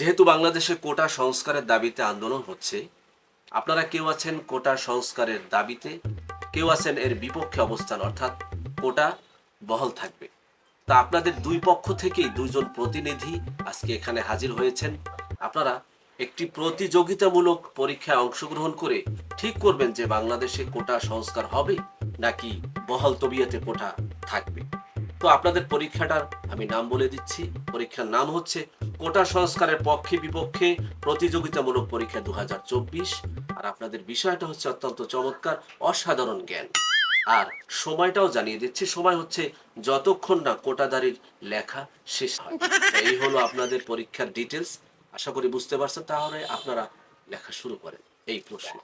যেহেতু বাংলাদেশে কোটা সংস্কারের দাবিতে আন্দোলন হচ্ছে, আপনারা কেউ আছেন কোটা সংস্কারের দাবিতে? কেউ আছেন এর বিপক্ষে অবস্থান, অর্থাৎ কোটা বহাল থাকবে। তা আপনাদের দুই পক্ষ থেকেই দুইজন প্রতিনিধি আজকে এখানে হাজির হয়েছেন। আপনারা একটি প্রতিযোগিতামূলক পরীক্ষায় অংশগ্রহণ করে ঠিক করবেন যে বাংলাদেশে কোটা সংস্কার হবে নাকি বহল তবিয়াতে কোটা থাকবে। তো আপনাদের পরীক্ষাটার আমি নাম বলে দিচ্ছি। পরীক্ষার নাম হচ্ছে কোটা সংস্কারের পক্ষে বিপক্ষে প্রতিযোগিতামূলক পরীক্ষা দু আর আপনাদের বিষয়টা হচ্ছে অত্যন্ত চমৎকার, অসাধারণ জ্ঞান। আর সময়টাও জানিয়ে দিচ্ছি, সময় হচ্ছে যতক্ষণ না কোটাদারির লেখা শেষ হয়। এই হলো আপনাদের পরীক্ষার ডিটেলস আশা করি বুঝতে পারছেন, তাহলে আপনারা লেখা শুরু করেন। এই প্রশ্ন।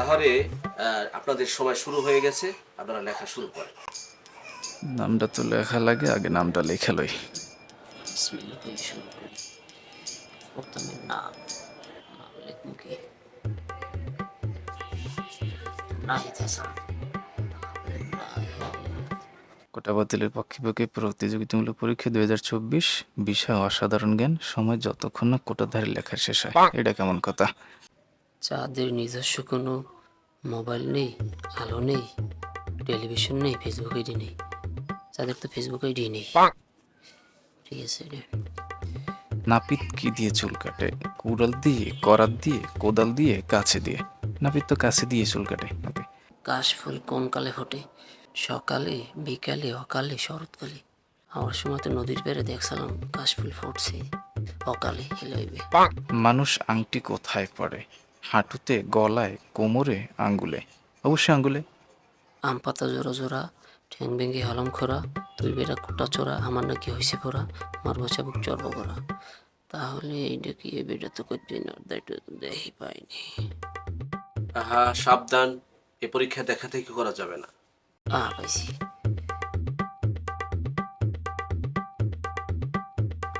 তাহলে আপনাদের সময় শুরু হয়ে গেছে আপনারা লেখা শুরু করেন। নামটা তো লেখা লাগে আগে নামটা লেখা লই। কোটা বাতিলের পক্ষে পক্ষে প্রতিযোগিতামূলক পরীক্ষা দুই হাজার চব্বিশ বিষয় অসাধারণ জ্ঞান সময় যতক্ষণ না কোটাধারী লেখা শেষ হয়। এটা কেমন কথা? যাদের নিজস্ব কোনো মোবাইল নেই আলো নেই টেলিভিশন নেই ফেসবুক আইডি নেই। যাদের তো ফেসবুক আইডি নেই। ঠিক আছে রে। নাপিত কি দিয়ে চুল কাটে? কুড়াল দিয়ে করাত দিয়ে কোদাল দিয়ে কাছে দিয়ে? নাপিত তো কাছে দিয়ে চুল কাটে ওকে কাশ ফুল কোন কালে ফোটে? সকালে বিকালে অকালে শরৎকালে। আমার সময় তো নদীর পেরে দেখছিলাম কাশ ফুল ফুটছে। অকালে হেলাইবে মানুষ আংটি কোথায় পড়ে? হাঁটুতে গলায় কোমরে আঙ্গুলে। অবশ্যই আঙ্গুলে। আম পাতা জোড়া জোড়া ঠ্যাং ভেঙে হলম খোরা তুই বেড়া কুটা চোরা আমার নাকি হয়েছে পড়া মারবো চাবুক চর্ব করা। তাহলে এইটা কি এ বেটা তো করতে না দায়িত্ব তো দেখি পাইনি। আহা সাবধান এ পরীক্ষা দেখা থেকে করা যাবে না। আ পাইছি।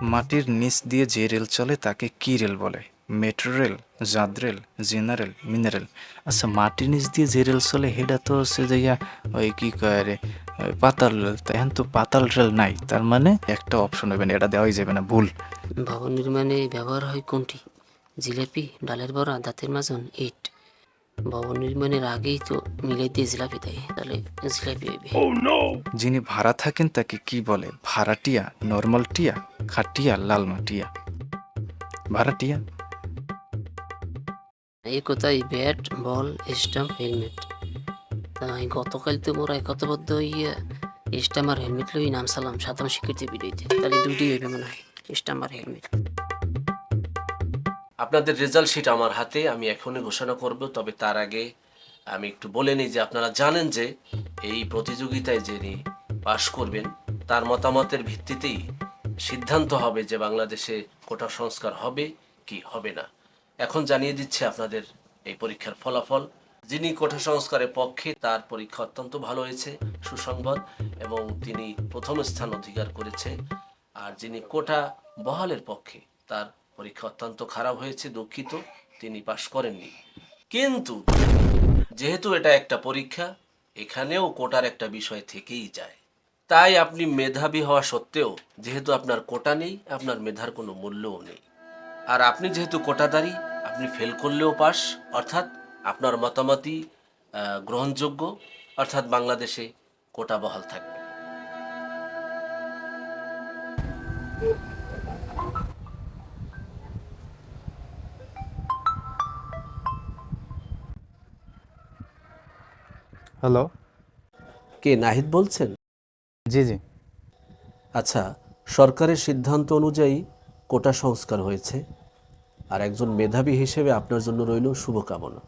মাটির নিচ দিয়ে যে রেল চলে তাকে কি রেল বলে? মেট্রো রেল জাদ রেল জেনারেল মিনারেল। আচ্ছা মাটির নিচ দিয়ে যে রেল চলে সেটা তো হচ্ছে যাইয়া ওই কি কয় রে ওই পাতাল রেল। তা এখন তো পাতাল রেল নাই তার মানে একটা অপশন হবে না এটা দেওয়াই যাবে না ভুল। ভবন নির্মাণে ব্যবহার হয় কোনটি? জিলেপি ডালের বড়া দাঁতের মাজন ইট। ভবন নির্মাণের আগেই তো মিলাই দিয়ে জিলাপি দেয় তাহলে জিলাপি হইবে। যিনি ভাড়া থাকেন তাকে কি বলে? ভাড়াটিয়া নর্মাল টিয়া খাটিয়া লালমাটিয়া ভাড়াটিয়া? এই কোথায়? Bat, ball helmet. তাই গতকাল তো মোরা একতাবদ্ধ হইয়া আর হেলমেট লই সাধারণ স্বীকৃতি তাহলে দুটি হইবে মনে হয় আর হেলমেট। আপনাদের রেজাল্ট শিট আমার হাতে, আমি এখনই ঘোষণা করব, তবে তার আগে আমি একটু বলে নিই যে আপনারা জানেন যে এই প্রতিযোগিতায় যিনি পাশ করবেন, তার মতামতের ভিত্তিতেই সিদ্ধান্ত হবে যে বাংলাদেশে কোটা সংস্কার হবে কি হবে না। এখন জানিয়ে দিচ্ছে আপনাদের এই পরীক্ষার ফলাফল। যিনি কোটা সংস্কারের পক্ষে, তার পরীক্ষা অত্যন্ত ভালো হয়েছে, সুসংবাদ, এবং তিনি প্রথম স্থান অধিকার করেছে। আর যিনি কোটা বহালের পক্ষে, তার পরীক্ষা অত্যন্ত খারাপ হয়েছে, দুঃখিত, তিনি পাশ করেননি। কিন্তু যেহেতু এটা একটা পরীক্ষা, এখানেও কোটার একটা বিষয় থেকেই যায়। তাই আপনি মেধাবী হওয়া সত্ত্বেও, যেহেতু আপনার কোটা নেই, আপনার মেধার কোনো মূল্যও নেই। আর আপনি যেহেতু কোটাদারি আপনি ফেল করলেও পাস অর্থাৎ আপনার মতামতই গ্রহণযোগ্য অর্থাৎ বাংলাদেশে কোটা বহাল থাকবে। হ্যালো কে নাহিদ বলছেন? জি জি। আচ্ছা সরকারের সিদ্ধান্ত অনুযায়ী কোটা সংস্কার হয়েছে। আর একজন মেধাবী হিসেবে আপনার জন্য রইল শুভকামনা।